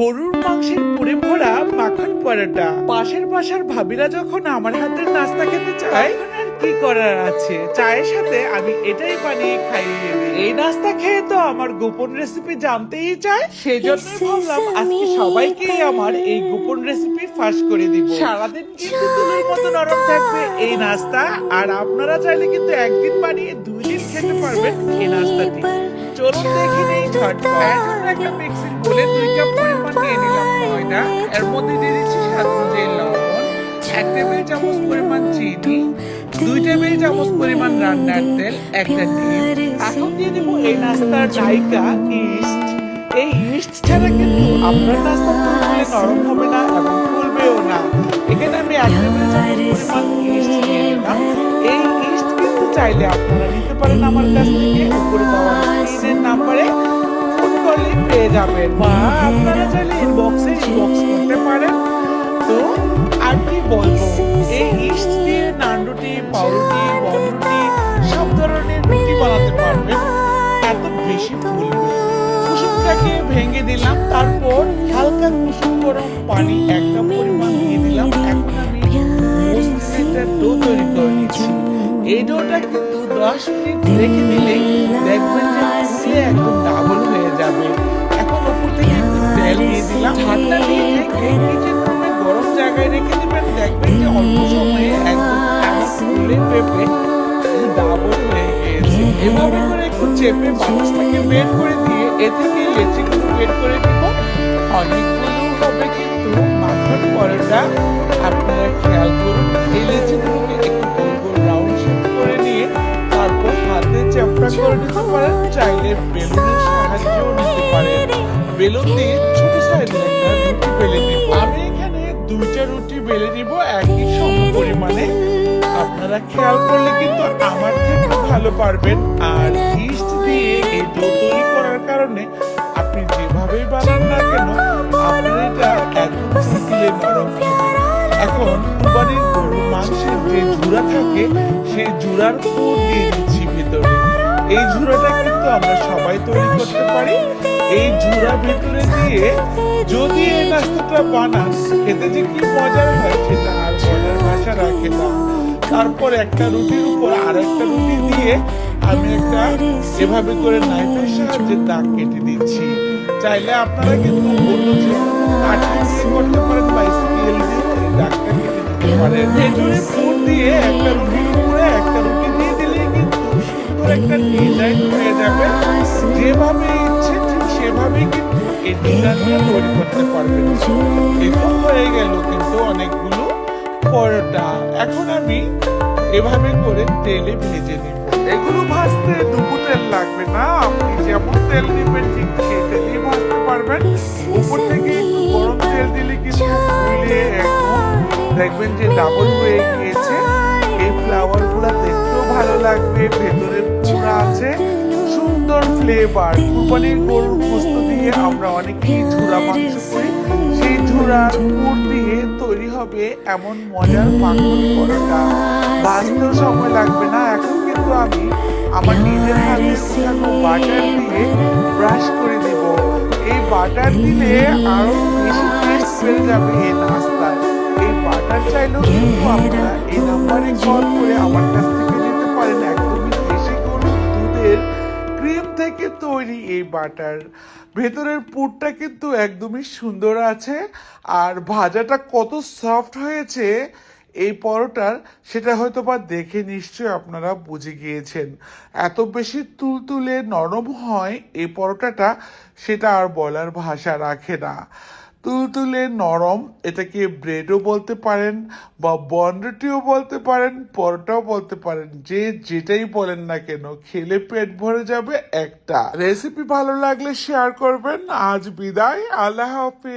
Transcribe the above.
গরুর মাংসের পুরে ভরা মাখন পরোটা। পাশের বাসার ভাবিরা যখন আমার হাতের নাস্তা খেতে চায় আর কি করার আছে? চায়ের সাথে আমি এটাই বানিয়ে খাইয়ে দিই। এই নাস্তা খেয়ে তো আমার গোপন রেসিপি জানতেই চায়। সেজন্য ভাবলাম আজকে সবাইকেই আমার এই গোপন রেসিপি ফাঁস করে দিব। সারাদিন কিন্তু তুলোর মতো নরম থাকবে এই নাস্তা। আর আপনারা চাইলে কিন্তু একদিন বানিয়ে দুই দিন খেতে পারবেন এই নাস্তাটি। চলুন দেখে নেই ঝটপট। একটা মিক্সিং বলে দুই কাপ পরিমাণ নিয়ে নিলাম ময়দা। এর মধ্যে দিয়ে দিচ্ছি স্বাদ অনুযায়ী লবণ এক টেবিল চামচ পরিমাণ চিনি দুই টেবিল চামচ পরিমাণ রান্নার তেল একটা ডিম এখন দিয়ে দেবো এই নাস্তার নায়িকা ইস্ট। এই ইস্ট ছাড়া কিন্তু আপনার নাস্তা তুলতুলে নরম হবে না এবং ফুলবেও না। এখানে আমি এক টেবিল চামচ পরিমাণ ইস্ট নিয়ে নিলাম এই ইস্ট কিন্তু চাইলে আপনারা নিতে পারেন আমার কাছ থেকে। উপরে দেওয়া নাম্বারে ফোন পেয়ে যাবেন। বা আপনারা চাইলে ইনবক্সে ইনবক্স করতে পারেন। তো আর কি বলব এই ইস্ট দিয়ে নান রুটি পাউরুটি বনরুটি সব ধরনের রুটি বানাতে পারবেন। এত বেশি ফুলবে কুসুমটাকে ভেঙে দিলাম তারপর হালকা কুসুম গরম পানি একটা পরিমাণ দিয়ে দিলাম। এখন আমি মুসলিমের ডো তৈরি করে নিচ্ছি এই ডোটা কিন্তু দশ মিনিট রেখে দিলেই অল্প ডাবল বের করে দিয়ে থেকে লেচিগুলো বের করে কিন্তু রাউন্ড করে নিয়ে তারপর চাইলে বেলুনের সাহায্যেও নিতে পারেন। বেলুন দিয়ে ছোট সাইজের একটা দুইটা রুটি বেলে নিব, একই সম পরিমাণে। আপনারা খেয়াল করলে কিন্তু আমার থেকে ভালো পারবেন। আর ইস্ট দিয়ে এই তৈরি করার কারণে আপনি যেভাবেই বানান না কেন, আপনার এটা একদম ফুটিয়ে নরম এখন কুরবানির গরু মাংসের যে জুড়া থাকে, সেই জুড়ার পুর দিয়ে দিচ্ছি ভিতরে। এই ঝুড়াটা কিন্তু আমরা সবাই তৈরি করতে পারি। এই ঝুড়া ভিতরে দিয়ে যদি এই নাস্তাটা বানান, খেতে যে কি মজার হয় সেটা আর বলার ভাষা রাখে না। তারপর একটা রুটির উপর আর একটা রুটি দিয়ে আমি একটা এভাবে করে নাইফের সাহায্যে দাগ কেটে দিচ্ছি। চাইলে আপনারা কিন্তু অন্য যে কাঠি দিয়ে করতে পারেন বা স্কেল দিয়ে এই দাগটা কেটে দিতে পারেন। ভেতরে পুর দিয়ে একটা রুটির একটা ডিজাইন হয়ে যাবে। যেভাবে ইচ্ছে ঠিক সেভাবেই কিন্তু এই ডিজাইনটা তৈরি করতে পারবেন এই তো হয়ে গেল কিন্তু অনেকগুলো পরোটা। এখন আমি এভাবে করে তেলে ভেজে নিব। এগুলো ভাজতে দুবু তেল লাগবে না। আপনি যেমন তেল নেবেন, ঠিক সেই ভাজতে পারবেন। উপর থেকে গরম তেল দিলে কিন্তু ফুলে একদম দেখবেন যে ডাবল হয়ে গিয়েছে। এই ফ্লাওয়ারগুলা দেখতেও ভালো লাগবে ভেতরে পুরা আছে, সুন্দর ফ্লেভার কুরবানির গরুর পোস্ত দিয়ে আমরা অনেকেই ঝুরা মাংস করি। সেই ঝুরার পুর দিয়ে তৈরি হবে এমন মজার মাখন পরোটা। ভাজতেও সময় লাগবে না, এখন কিন্তু আমি আমার নিজের হাতে বাটার দিয়ে ব্রাশ করে দেব। এই বাটার দিলে আরও বেশি টেস্ট বেড়ে যাবে এই নাস্তায়। এই বাটার চাইলেও কিন্তু আপনারা এই নাম্বারে কল করে আমার কাছ তৈরি এই বাটার। ভেতরের পুরটা কিন্তু একদমই সুন্দর আছে। আর ভাজাটা কত সফট হয়েছে এই পরোটার, সেটা হয়তো বা দেখে নিশ্চয় আপনারা বুঝে গিয়েছেন। এত বেশি তুলতুলে নরম হয় এই পরোটাটা, সেটা আর বলার ভাষা রাখে না। তুলতুলে নরম, এটাকে ব্রেডও বলতে পারেন বা বন্ডটিও বলতে পারেন, পরোটাও বলতে পারেন, যে যেটাই বলেন না কেন, খেলে পেট ভরে যাবে একটা। রেসিপি ভালো লাগলে শেয়ার করবেন। আজ বিদায়, আল্লাহ হাফিজ।